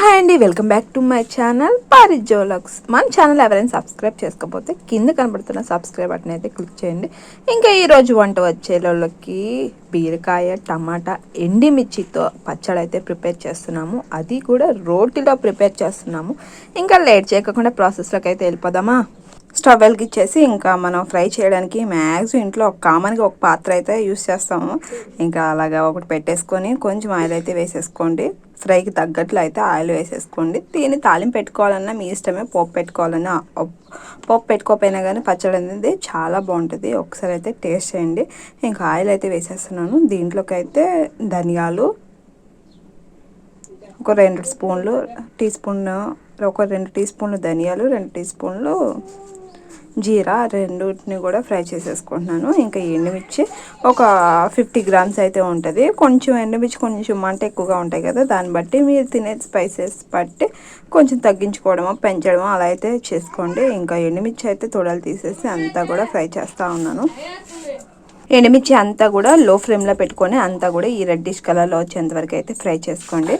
Hi అండి welcome back to my channel పారిజోలక్స్ మన channel ఎవరైనా సబ్స్క్రైబ్ చేసుకోకపోతే కింద కనబడుతున్న సబ్స్క్రైబ్ బటన్ అయితే క్లిక్ చేయండి. ఇంకా ఈరోజు వంట వచ్చేలోకి బీరకాయ టమాటా ఎండిమిర్చితో పచ్చడి అయితే ప్రిపేర్ చేస్తున్నాము. అది కూడా రోటిలో ప్రిపేర్ చేస్తున్నాము. ఇంకా లేట్ చేయకుండా ప్రాసెస్లోకి అయితే వెళ్ళిపోదామా? స్టవ్ వెలిగించేసి ఇంకా మనం ఫ్రై చేయడానికి మ్యాక్సిమం ఇంట్లో ఒక కామన్గా ఒక పాత్ర అయితే యూస్ చేస్తాము. ఇంకా అలాగా ఒకటి పెట్టేసుకొని కొంచెం ఆయిల్ అయితే వేసేసుకోండి. ఫ్రైకి తగ్గట్లు అయితే ఆయిల్ వేసేసుకోండి. దీన్ని తాలింపు పెట్టుకోవాలన్నా మీ ఇష్టమే పోపు పెట్టుకోవాలన్నా పోపు పెట్టుకోకపోయినా కానీ పచ్చడి అనేది చాలా బాగుంటుంది. ఒకసారి అయితే టేస్ట్ చేయండి. ఇంకా ఆయిల్ అయితే వేసేస్తున్నాను. దీంట్లోకి అయితే ధనియాలు ఒక రెండు స్పూన్లు టీ స్పూన్ ఒక రెండు టీ స్పూన్లు ధనియాలు రెండు టీ స్పూన్లు జీరా రెండింటిని కూడా ఫ్రై చేసేసుకుంటున్నాను. ఇంకా ఎండుమిర్చి ఒక ఫిఫ్టీ గ్రామ్స్ అయితే ఉంటుంది. కొంచెం ఎండుమిర్చి కొంచెం మంట ఎక్కువగా ఉంటాయి కదా దాన్ని బట్టి మీరు తినే స్పైసెస్ బట్టి కొంచెం తగ్గించుకోవడమో పెంచడమో అలా అయితే చేసుకోండి. ఇంకా ఎండుమిర్చి అయితే తొడలు తీసేసి అంతా కూడా ఫ్రై చేస్తూ ఉన్నాను. ఎండుమిర్చి అంతా కూడా లో ఫ్లేమ్లో పెట్టుకొని అంతా కూడా ఈ రెడ్డిష్ కలర్లో వచ్చేంత వరకు అయితే ఫ్రై చేసుకోండి.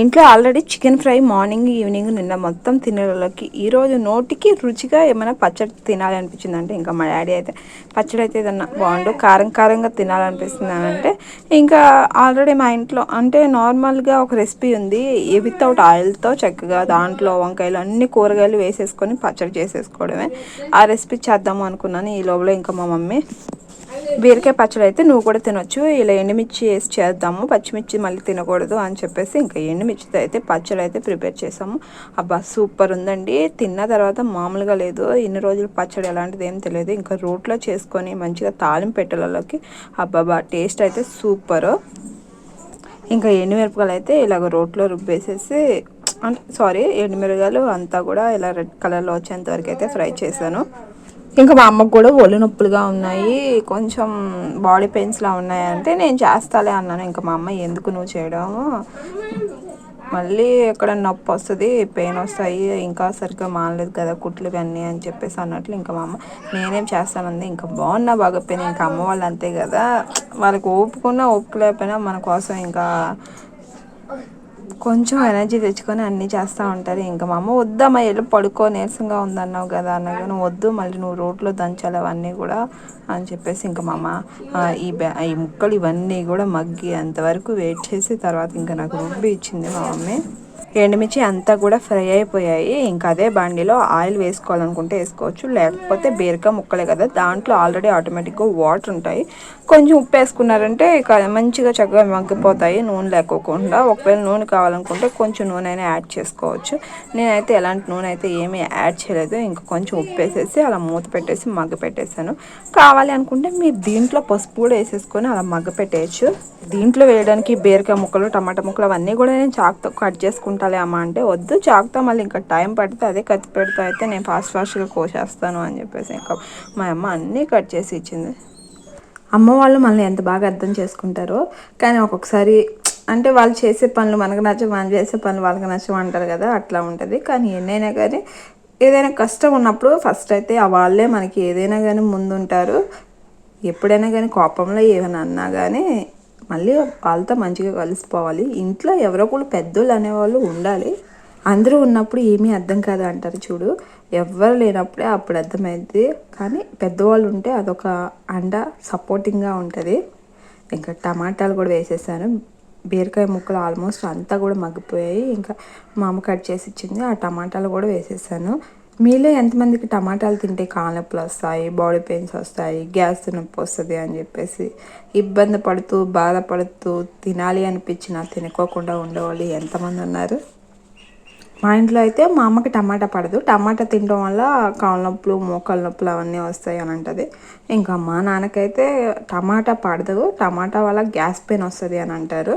ఇంట్లో already chicken fry morning evening నిన్న మొత్తం తినేళ్ళకి ఈరోజు నోటికి రుచిగా ఏమైనా పచ్చడి తినాలనిపించింది అంటే ఇంకా మా డాడీ అయితే పచ్చడి అయితే ఏదన్నా బాగుండు కారం కారంగా తినాలనిపిస్తుంది అంటే ఇంకా ఆల్రెడీ మా ఇంట్లో అంటే నార్మల్గా ఒక రెసిపీ ఉంది. ఏ వితౌట్ ఆయిల్తో చక్కగా దాంట్లో వంకాయలు అన్ని కూరగాయలు వేసేసుకొని పచ్చడి చేసేసుకోవడమే. ఆ రెసిపీ చేద్దాము అనుకున్నాను. ఈ లోపల ఇంకా మా మమ్మీ బీరకాయ పచ్చడి అయితే నువ్వు కూడా తినొచ్చు. ఇలా ఎండుమిర్చి వేసి చేద్దాము. పచ్చిమిర్చి మళ్ళీ తినకూడదు అని చెప్పేసి ఇంకా ఎండుమిర్చితో అయితే పచ్చడి అయితే ప్రిపేర్ చేసాము. అబ్బా సూపర్ ఉందండి. తిన్న తర్వాత మామూలుగా లేదు. ఇన్ని రోజులు పచ్చడి ఎలాంటిది ఏం తెలియదు. ఇంకా రోట్లో చేసుకొని మంచిగా తాలింపు పెట్టలలోకి అబ్బాబా టేస్ట్ అయితే సూపర్. ఇంకా ఎండుమిరపకాయలు అయితే ఇలాగ రోట్లో రుబ్బేసేసి అంటే సారీ ఎండుమిరగాయలు అంతా కూడా ఇలా రెడ్ కలర్లో వచ్చేంత వరకు అయితే ఫ్రై చేశాను. ఇంకా మా అమ్మకు కూడా ఒళ్ళు నొప్పులుగా ఉన్నాయి. కొంచెం బాడీ పెయిన్స్లా ఉన్నాయి అంటే నేను చేస్తాలే అన్నాను. ఇంకా మా అమ్మ ఎందుకు నువ్వు చేయడము? మళ్ళీ ఎక్కడ నొప్పి వస్తుంది పెయిన్ వస్తాయి ఇంకా సరిగ్గా మానలేదు కదా కుట్లు ఇవన్నీ అని చెప్పేసి అన్నట్లు ఇంకా మా అమ్మ నేనేం చేస్తానంది? ఇంకా బాగున్నా బాగపోయినా ఇంకా అమ్మ వాళ్ళు అంతే కదా. వాళ్ళకి ఓపుకున్నా ఓపుకోలేకపోయినా మన కోసం ఇంకా కొంచెం ఎనర్జీ తెచ్చుకొని అన్నీ చేస్తూ ఉంటారు ఇంకా మా అమ్మ వద్దమ్మా వెళ్ళి పడుకో నీరసంగా ఉందన్నావు కదా అన్నగా నువ్వు వద్దు మళ్ళీ నువ్వు రోడ్లో దంచాలి అవన్నీ కూడా అని చెప్పేసి ఇంకా మా అమ్మ ఈ ఈ ముక్కలు ఇవన్నీ కూడా మగ్గి అంతవరకు వెయిట్ చేసి తర్వాత ఇంకా నాకు రుబ్బి ఇచ్చింది మా మమ్మీ. ఎండుమిర్చి అంతా కూడా ఫ్రై అయిపోయాయి. ఇంకా అదే బండిలో ఆయిల్ వేసుకోవాలనుకుంటే వేసుకోవచ్చు. లేకపోతే బీరకాయ ముక్కలే కదా దాంట్లో ఆల్రెడీ ఆటోమేటిక్గా వాటర్ ఉంటాయి. కొంచెం ఉప్పు వేసుకున్నారంటే మంచిగా చక్కగా మగ్గిపోతాయి. నూనె లేకోకుండా. ఒకవేళ నూనె కావాలనుకుంటే కొంచెం నూనె అయినా యాడ్ చేసుకోవచ్చు. నేనైతే ఎలాంటి నూనె అయితే ఏమీ యాడ్ చేయలేదు. ఇంకా కొంచెం ఉప్పు వేసేసి అలా మూత పెట్టేసి మగ్గ పెట్టేశాను. కావాలి అనుకుంటే మీరు దీంట్లో పసుపు కూడా వేసేసుకొని అలా మగ్గ పెట్టేయచ్చు. దీంట్లో వేయడానికి బీరకాయ ముక్కలు టమాటా ముక్కలు అవన్నీ కూడా నేను చాక్తో కట్ చేసుకుంటాలే అమ్మ అంటే వద్దు చాకుతో మళ్ళీ ఇంకా టైం పడితే అదే కత్తి పెడితే అయితే నేను ఫాస్ట్ ఫాస్ట్గా కోసేస్తాను అని చెప్పేసి ఇంకా మా అమ్మ అన్నీ కట్ చేసి ఇచ్చింది. అమ్మ వాళ్ళు మనల్ని ఎంత బాగా అర్థం చేసుకుంటారో కానీ ఒక్కొక్కసారి అంటే వాళ్ళు చేసే పనులు మనకు నచ్చ మనం చేసే పనులు వాళ్ళకి నచ్చమంటారు కదా అట్లా ఉంటుంది. కానీ ఎన్నైనా కానీ ఏదైనా కష్టం ఉన్నప్పుడు ఫస్ట్ అయితే ఆ వాళ్ళే మనకి ఏదైనా కానీ ముందుంటారు. ఎప్పుడైనా కానీ కోపంలో ఏమైనా అన్నా కానీ మళ్ళీ వాళ్ళతో మంచిగా కలిసిపోవాలి. ఇంట్లో ఎవరో కూడా పెద్దోళ్ళు అనేవాళ్ళు ఉండాలి. అందరూ ఉన్నప్పుడు ఏమీ అర్థం కాదు అంటారు చూడు. ఎవ్వరు లేనప్పుడే అప్పుడు అర్థమైంది కానీ పెద్దవాళ్ళు ఉంటే అదొక అండ సపోర్టింగ్గా ఉంటుంది. ఇంకా టమాటాలు కూడా వేసేసాను. బీరకాయ ముక్కలు ఆల్మోస్ట్ అంతా కూడా మగ్గిపోయాయి. ఇంకా మా అమ్మ కట్ చేసి ఇచ్చింది. ఆ టమాటాలు కూడా వేసేసాను. మీలో ఎంతమందికి టమాటాలు తింటే కాళ్ళనొప్పులు వస్తాయి బాడీ పెయిన్స్ వస్తాయి గ్యాస్ నొప్పి వస్తుంది అని చెప్పేసి ఇబ్బంది పడుతూ బాధపడుతూ తినాలి అనిపించిన తినుకోకుండా ఉండేవాళ్ళు ఎంతమంది ఉన్నారు? మా ఇంట్లో అయితే మా అమ్మకి టమాటా పడదు. టమాటా తినడం వల్ల కాళ్ళ నొప్పులు మోకాళ్ళ నొప్పులు అవన్నీ వస్తాయి అని అంటది. ఇంకా మా నాన్నకైతే టమాటా పడదు. టమాటా వల్ల గ్యాస్ పెయిన్ వస్తుంది అని అంటారు.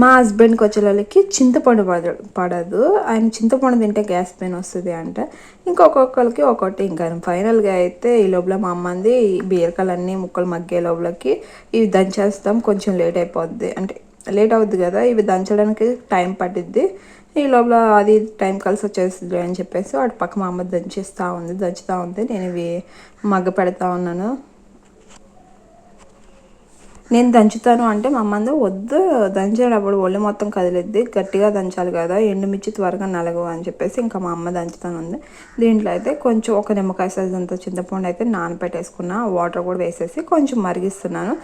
మా హస్బెండ్కి వచ్చే వాళ్ళకి చింతపండు పడ పడదు. ఆయన చింతపండు తింటే గ్యాస్ పెయిన్ వస్తుంది అంట. ఇంకొకొక్కరికి ఒక్కొక్కటి. ఇంకా ఫైనల్గా అయితే ఈ లోపల మా అమ్మంది బీరకాయలు అన్నీ ముక్కలు మగ్గే లోపలకి ఇవి దంచేస్తాం. కొంచెం లేట్ అయిపోద్ది. అంటే లేట్ అవుద్ది కదా ఇవి దంచడానికి టైం పట్టిద్ది. ఈ లోపల అది టైం కలిసి వచ్చేస్తుంది అని చెప్పేసి వాటి పక్క మా అమ్మ దంచేస్తూ ఉంది దంచుతూ ఉంది. నేను ఇవి మగ్గ పెడతా ఉన్నాను. నేను దంచుతాను అంటే మా అమ్మంది వద్దు దంచేటప్పుడు ఒళ్ళు మొత్తం కదిలిద్ది గట్టిగా దంచాలి కదా ఎండుమిర్చి త్వరగా నలగవు అని చెప్పేసి ఇంకా మా అమ్మ దంచుతాను ఉంది దీంట్లో అయితే కొంచెం ఒక నిమ్మకాయ సైజ్ అంత చింతపండు అయితే నానబెట్టేసుకున్న వాటర్ కూడా వేసేసి కొంచెం మరిగిస్తున్నాను.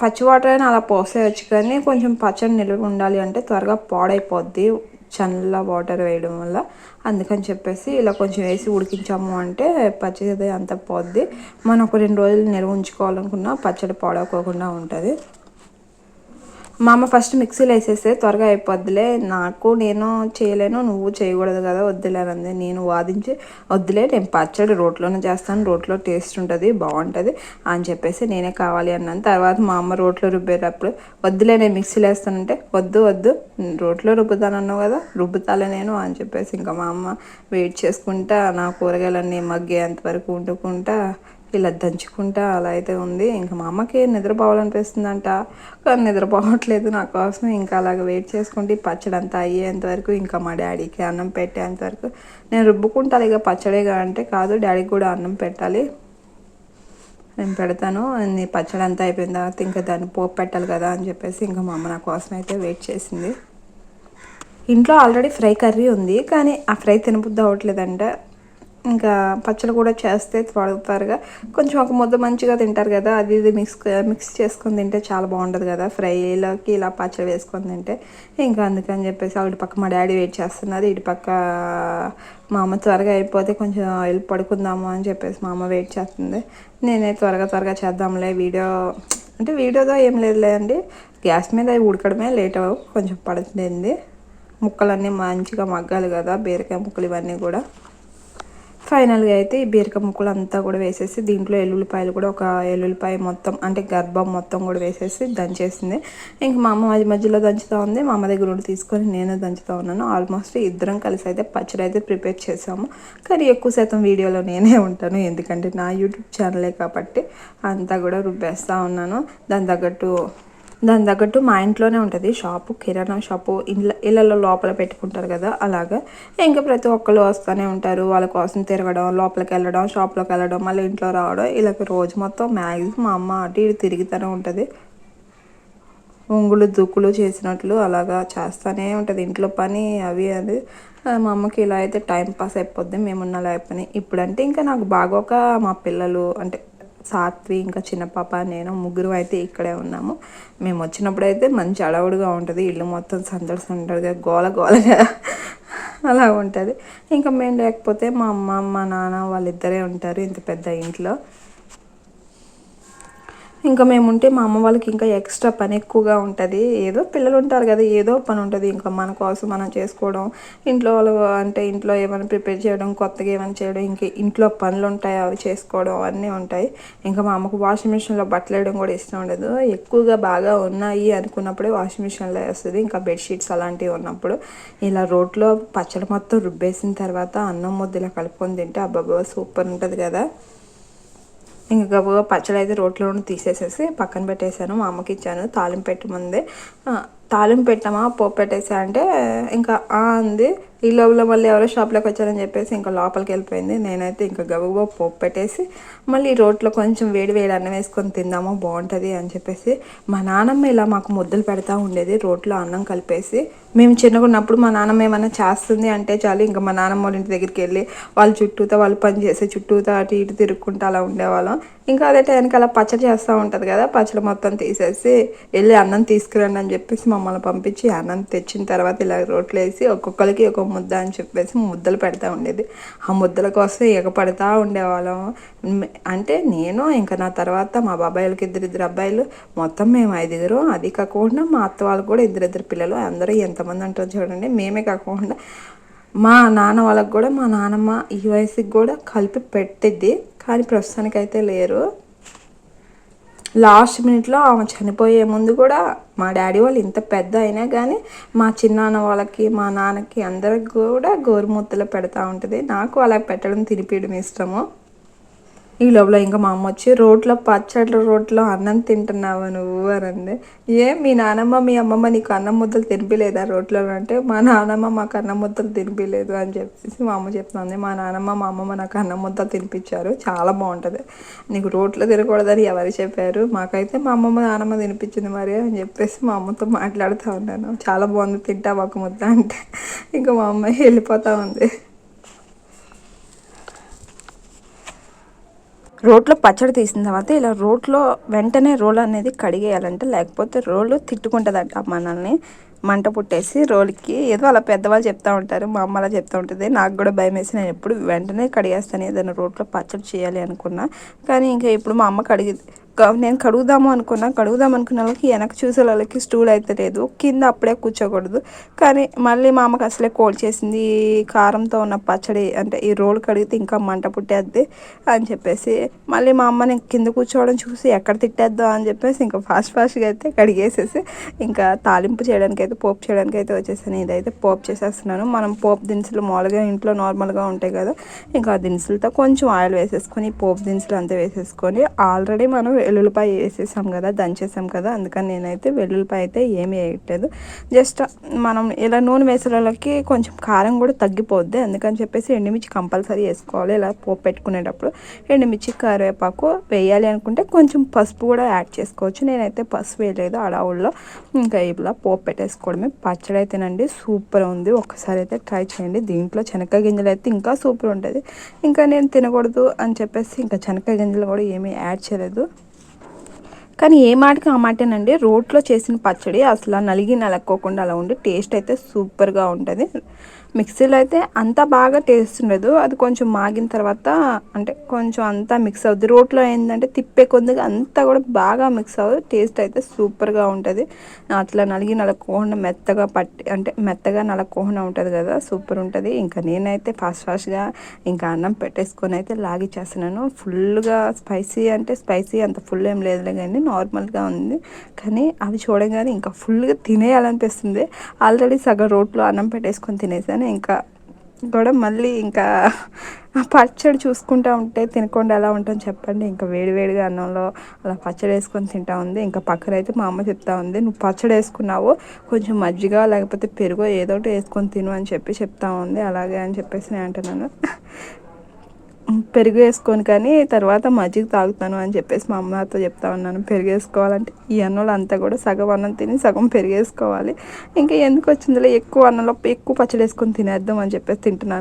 పచ్చి వాటర్ అయినా అలా పోసేయచ్చు కానీ కొంచెం పచ్చడి నిల్వ ఉండాలి అంటే త్వరగా పాడైపోద్ది చల్ల వాటర్ వేయడం వల్ల అందుకని చెప్పేసి ఇలా కొంచెం వేసి ఉడికించాము అంటే పచ్చడి అంత పోద్ది. మనం ఒక రెండు రోజులు నిల్వ ఉంచుకోవాలనుకున్నా పచ్చడి పాడవకోకుండా ఉంటుంది. మా అమ్మ ఫస్ట్ మిక్సీలో వేసేస్తే త్వరగా అయిపోద్దిలే. నాకు నేను చేయలేను నువ్వు చేయకూడదు కదా వద్దులేనంది నేను వాదించి వద్దులే నేను పచ్చడి రోట్లోనే చేస్తాను రోట్లో టేస్ట్ ఉంటుంది బాగుంటుంది అని చెప్పేసి నేనే కావాలి అన్నాను. తర్వాత మా అమ్మ రోట్లో రుబ్బేటప్పుడు వద్దులే నేను మిక్సీలో వేస్తానంటే వద్దు వద్దు రోట్లో రుబ్బుతాను అన్నావు కదా రుబ్బుతాలే నేను అని చెప్పేసి ఇంకా మా అమ్మ వెయిట్ చేసుకుంటా నా కూరగాయలన్నీ మగ్గే అంతవరకు వండుకుంటా ఇలా దంచుకుంటా అలా అయితే ఉంది. ఇంకా మా అమ్మకి నిద్రపోవాలనిపిస్తుందంట కానీ నిద్రపోవట్లేదు నా కోసం. ఇంకా అలాగ వెయిట్ చేసుకుంటే పచ్చడి అంతా అయ్యేంతవరకు ఇంకా మా డాడీకి అన్నం పెట్టేంతవరకు నేను రుబ్బుకుంటాను. ఇక పచ్చడిగా అంటే కాదు డాడీకి కూడా అన్నం పెట్టాలి. నేను పెడతాను. నీ పచ్చడి అంతా అయిపోయిన తర్వాత ఇంకా దాన్ని పోపు పెట్టాలి కదా అని చెప్పేసి ఇంకా మా అమ్మ నా కోసం అయితే వెయిట్ చేసింది. ఇంట్లో ఆల్రెడీ ఫ్రై కర్రీ ఉంది. కానీ ఆ ఫ్రై తినబుద్ధి అవ్వట్లేదంటే. ఇంకా పచ్చడి కూడా చేస్తే త్వరగా కొంచెం ఒక ముద్ద మంచిగా తింటారు కదా అది ఇది మిక్స్ మిక్స్ చేసుకొని తింటే చాలా బాగుంటుంది కదా. ఫ్రైలోకి ఇలా పచ్చడి వేసుకొని తింటే ఇంకా అందుకని చెప్పేసి అటు పక్క మా డాడీ వెయిట్ చేస్తున్నారు ఇటు పక్క మా అమ్మ త్వరగా అయిపోతే కొంచెం వెళ్ళి పడుకుందాము అని చెప్పేసి మా అమ్మ వెయిట్ చేస్తుంది. నేనే త్వరగా త్వరగా చేద్దాంలే వీడియో. అంటే వీడియోతో ఏం లేదులే అండి గ్యాస్ మీద ఉడకడమే లేట్ కొంచెం పడుతుంది. ముక్కలన్నీ మంచిగా మగ్గాలి కదా బీరకాయ ముక్కలు ఇవన్నీ కూడా. ఫైనల్గా అయితే ఈ బీరక ముక్కలు అంతా కూడా వేసేసి దీంట్లో ఎల్లుల్లిపాయలు కూడా ఒక ఎల్లుల్లిపాయ మొత్తం అంటే గర్భం మొత్తం కూడా వేసేసి దంచేసింది. ఇంక మా అమ్మ మధ్య మధ్యలో దంచుతూ ఉంది. మా అమ్మ దగ్గర ఉండి తీసుకొని నేను దంచుతూ ఉన్నాను. ఆల్మోస్ట్ ఇద్దరం కలిసి అయితే పచ్చడి అయితే ప్రిపేర్ చేసాము. కానీ ఎక్కువ శాతం వీడియోలో నేనే ఉంటాను. ఎందుకంటే నా యూట్యూబ్ ఛానలే కాబట్టి అంతా కూడా రుబ్బేస్తూ ఉన్నాను. దాని తగ్గట్టు దాని తగ్గట్టు మా ఇంట్లోనే ఉంటుంది. షాపు కిరాణా షాపు ఇళ్ళ ఇళ్ళలో లోపల పెట్టుకుంటారు కదా అలాగా. ఇంకా ప్రతి ఒక్కరు వస్తూనే ఉంటారు. వాళ్ళ కోసం తిరగడం లోపలికి వెళ్ళడం షాప్లోకి వెళ్ళడం మళ్ళీ ఇంట్లో రావడం ఇలా రోజు మొత్తం మ్యాక్సిమం మా అమ్మ అటు ఇటు తిరుగుతూనే ఉంటుంది. ఉంగులు దుక్కులు చేసినట్లు అలాగా చేస్తూనే ఉంటుంది. ఇంట్లో పని అవి అది. మా అమ్మకి ఇలా అయితే టైం పాస్ అయిపోద్ది. మేమున్న లేకపోయినా ఇప్పుడంటే ఇంకా నాకు బాగోక మా పిల్లలు అంటే సాత్వి ఇంకా చిన్న పాప నేను ముగ్గురు అయితే ఇక్కడే ఉన్నాము. మేము వచ్చినప్పుడు అయితే మంచి అడవుడుగా ఉంటుంది. ఇల్లు మొత్తం సందడి సందడిగా గోల గోలగా అలా ఉంటుంది. ఇంకా మేము లేకపోతే మా అమ్మ మా నాన్న వాళ్ళిద్దరే ఉంటారు ఇంత పెద్ద ఇంట్లో. ఇంకా మేము ఉంటే మా అమ్మ వాళ్ళకి ఇంకా ఎక్స్ట్రా పని ఎక్కువగా ఉంటుంది. ఏదో పిల్లలు ఉంటారు కదా ఏదో పని ఉంటుంది. ఇంకా మన కోసం మనం చేసుకోవడం ఇంట్లో వాళ్ళు అంటే ఇంట్లో ఏమైనా ప్రిపేర్ చేయడం కొత్తగా ఏమైనా చేయడం ఇంకా ఇంట్లో పనులు ఉంటాయి అవి చేసుకోవడం అవన్నీ ఉంటాయి. ఇంకా మా అమ్మకు వాషింగ్ మిషన్లో బట్టలు వేయడం కూడా ఇష్టం ఉండదు. ఎక్కువగా బాగా ఉన్నాయి అనుకున్నప్పుడే వాషింగ్ మిషన్లో వేస్తుంది. ఇంకా బెడ్షీట్స్ అలాంటివి ఉన్నప్పుడు ఇలా రోట్లో పచ్చడి మొత్తం రుబ్బేసిన తర్వాత అన్నం ముద్దలా కలుపుకొని తింటే అబ్బాబా సూపర్ ఉంటుంది కదా. ఇంకా గబగబా పచ్చడి అయితే రోట్లోనే తీసేసేసి పక్కన పెట్టేశాను. మా అమ్మకి ఇచ్చాను. తాలింపు పెట్టమందే తాలింపు పెట్టమా? పోపు పెట్టేసా అంటే ఇంకా అంది. ఈ లోపల మళ్ళీ ఎవరో షాప్లోకి వచ్చారని చెప్పేసి ఇంకా లోపలికి వెళ్ళిపోయింది. నేనైతే ఇంకా గబగబా పోపు పెట్టేసి మళ్ళీ రోట్లో కొంచెం వేడి వేడి అన్నం వేసుకొని తిందామో బాగుంటుంది అని చెప్పేసి మా నాన్నమ్మ ఇలా మాకు ముద్దలు పెడతా ఉండేది రోట్లో అన్నం కలిపేసి. మేము చిన్నగా ఉన్నప్పుడు మా నాన్నమ్మ ఏమైనా చేస్తుంది అంటే చాలు ఇంకా మా నాన్నమ్మ వాళ్ళ ఇంటి దగ్గరికి వెళ్ళి వాళ్ళ చుట్టూతో వాళ్ళు పని చేసే చుట్టూతో అటు ఇటు తిరుక్కుంటూ అలా ఉండేవాళ్ళం. ఇంకా అదే టైంకి అలా పచ్చడి చేస్తూ ఉంటుంది కదా పచ్చడి మొత్తం తీసేసి వెళ్ళి అన్నం తీసుకురండి అని చెప్పేసి మమ్మల్ని పంపించి అన్నం తెచ్చిన తర్వాత ఇలా రోట్లో వేసి ఒక్కొక్కరికి ఒక ముద్ద అని చెప్పేసి ముద్దలు పెడతా ఉండేది. ఆ ముద్దల కోసం ఎగపడతా ఉండేవాళ్ళం. అంటే నేను ఇంకా నా తర్వాత మా బాబాయిలకి ఇద్దరు ఇద్దరు అబ్బాయిలు మొత్తం మేము ఐదుగురు. అది కాకుండా మా అత్త వాళ్ళు కూడా ఇద్దరిద్దరు పిల్లలు. అందరూ ఎంతమంది అంటారు చూడండి. మేమే కాకుండా మా నాన్న వాళ్ళకి కూడా మా నాన్నమ్మ ఈ వయసుకి కూడా కలిపి పెట్టిద్ది. కానీ ప్రస్తుతానికైతే లేరు. లాస్ట్ మినిట్లో ఆమె చనిపోయే ముందు కూడా మా డాడీ వాళ్ళు ఇంత పెద్ద అయినా కానీ మా చిన్నాన్న వాళ్ళకి మా నాన్నకి అందరికి కూడా గోరుమూతలు పెడతా ఉంటుంది. నాకు అలా పెట్టడం తినిపించడం ఇష్టము. ఈ లోపల ఇంకా మా అమ్మ వచ్చి రోట్లో పచ్చట్ల రోట్లో అన్నం తింటున్నావా నువ్వు? అని అంది. ఏ మీ నానమ్మ మీ అమ్మమ్మ నీకు అన్నం ముద్దలు తినిపిలేదా రోట్లో? అంటే మా నానమ్మ మాకు అన్నం ముద్దలు తినిపిలేదు అని చెప్పేసి మా అమ్మ చెప్తుంది. మా నానమ్మ మా అమ్మమ్మ నాకు అన్నం ముద్దలు తినిపించారు. చాలా బాగుంటుంది. నీకు రోట్లో తినకూడదని ఎవరు చెప్పారు? మాకైతే మా అమ్మమ్మ నానమ్మ తినిపించింది మరి అని చెప్పేసి మా అమ్మతో మాట్లాడుతూ ఉన్నాను. చాలా బాగుంది తింటావా ఒక ముద్ద? అంటే ఇంకా మా అమ్మాయి వెళ్ళిపోతూ ఉంది. రోట్లో పచ్చడి తీసిన తర్వాత ఇలా రోట్లో వెంటనే రోల్ అనేది కడిగేయాలంటే లేకపోతే రోలు తిట్టుకుంటుందంట మనల్ని మంట పుట్టేసి రోల్కి ఏదో అలా పెద్దవాళ్ళు చెప్తూ ఉంటారు మా అమ్మ అలా చెప్తూ ఉంటుంది. నాకు కూడా భయం వేసి నేను ఎప్పుడు వెంటనే కడిగేస్తాను ఏదైనా రోట్లో పచ్చడి చేయాలి అనుకున్నా. కానీ ఇంకా ఇప్పుడు మా అమ్మ కడిగి నేను కడుగుదాము అనుకున్నా కడుగుదాం అనుకున్న వాళ్ళకి వెనక చూసే వాళ్ళకి స్టూల్ అయితే లేదు. కింద అప్పుడే కూర్చోకూడదు. కానీ మళ్ళీ మా అమ్మకి అసలే కోల్డ్ చేసింది కారంతో ఉన్న పచ్చడి అంటే ఈ రోల్ కడిగితే ఇంకా మంట పుట్టేద్ది అని చెప్పేసి మళ్ళీ మా అమ్మ నేను కింద కూర్చోవడం చూసి ఎక్కడ తిట్టేద్దాం అని చెప్పేసి ఇంకా ఫాస్ట్ ఫాస్ట్గా అయితే కడిగేసేసి ఇంకా తాలింపు చేయడానికి అయితే పోపు చేయడానికి అయితే వచ్చేసాను. ఇదైతే పోపు చేసేస్తున్నాను. మనం పోపు దినుసులు మామూలుగా ఇంట్లో నార్మల్గా ఉంటాయి కదా ఇంకా దినుసులతో కొంచెం ఆయిల్ వేసేసుకొని పోపు దినుసులు అంతా వేసేసుకొని ఆల్రెడీ మనం వెల్లుల్లిపాయ వేసేసాం కదా దంచేసాం కదా అందుకని నేనైతే వెల్లుల్లిపాయ అయితే ఏమీ వేయట్లేదు. జస్ట్ మనం ఇలా నూనె వేసేలకి కొంచెం కారం కూడా తగ్గిపోద్ది అందుకని చెప్పేసి ఎండుమిర్చి కంపల్సరీ వేసుకోవాలి. ఇలా పోపు పెట్టుకునేటప్పుడు ఎండుమిర్చి కరివేపాకు వేయాలి అనుకుంటే కొంచెం పసుపు కూడా యాడ్ చేసుకోవచ్చు. నేనైతే పసుపు వేయలేదు అడవుల్లో ఇంకా ఇలా పోపు పెట్టేసుకోవడమే. పచ్చడి అయితేనండి సూపర్ ఉంది. ఒకసారి అయితే ట్రై చేయండి. దీంట్లో శనగ గింజలు అయితే ఇంకా సూపర్ ఉంటుంది. ఇంకా నేను తినకూడదు అని చెప్పేసి ఇంకా శనగకాయ గింజలు కూడా ఏమీ యాడ్ చేయలేదు. కానీ ఏ మాటకి ఆ మాటేనండి. రోట్లో చేసిన పచ్చడి అసలు నలిగి నలక్కోకుండా అలా ఉండి టేస్ట్ అయితే సూపర్గా ఉంటుంది. మిక్సీలో అయితే అంత బాగా టేస్ట్ ఉండదు. అది కొంచెం మాగిన తర్వాత అంటే కొంచెం అంతా మిక్స్ అవుద్ది. రోట్లో ఏంటంటే తిప్పే కొద్దిగా అంతా కూడా బాగా మిక్స్ అవుతుంది టేస్ట్ అయితే సూపర్గా ఉంటుంది. అట్లా నలిగి నలక్కోకుండా మెత్తగా పట్టి అంటే మెత్తగా నలక్కోకుండా ఉంటుంది కదా సూపర్ ఉంటుంది. ఇంకా నేనైతే ఫాస్ట్ ఫాస్ట్గా ఇంకా అన్నం పెట్టేసుకొని అయితే లాగి చేస్తున్నాను. ఫుల్గా స్పైసీ అంటే స్పైసీ అంత ఫుల్ ఏం లేదులే కానీ నార్మల్గా ఉంది. కానీ అవి చూడగానే ఇంకా ఫుల్గా తినేయాలనిపిస్తుంది. ఆల్రెడీ సగం రోట్లో అన్నం పెట్టేసుకొని తినేసాను. ఇంకా కూడా మళ్ళీ ఇంకా పచ్చడి చూసుకుంటా ఉంటే తినకుండా ఎలా ఉంటుంది చెప్పండి. ఇంకా వేడివేడిగా అన్నంలో అలా పచ్చడి వేసుకొని తింటా ఉంది. ఇంకా పక్కన అయితే మా అమ్మ చెప్తా ఉంది నువ్వు పచ్చడి వేసుకున్నావు కొంచెం మజ్జిగ లేకపోతే పెరుగు ఏదో ఒకటి వేసుకొని తిను అని చెప్పి చెప్తా ఉంది. అలాగే అని చెప్పేసి నేను అంటున్నాను. పెరుగు వేసుకొని కానీ తర్వాత మజ్జిగ తాగుతాను అని చెప్పేసి మా అమ్మతో చెప్తా ఉన్నాను. పెరుగు వేసుకోవాలంటే ఈ అన్నంలో అంతా కూడా సగం అన్నం తిని సగం పెరుగు వేసుకోవాలి ఇంకా ఎందుకు వచ్చిందిలే? ఎక్కువ అన్నంలో ఎక్కువ పచ్చడి వేసుకొని తినేద్దాం అని చెప్పేసి తింటున్నాను.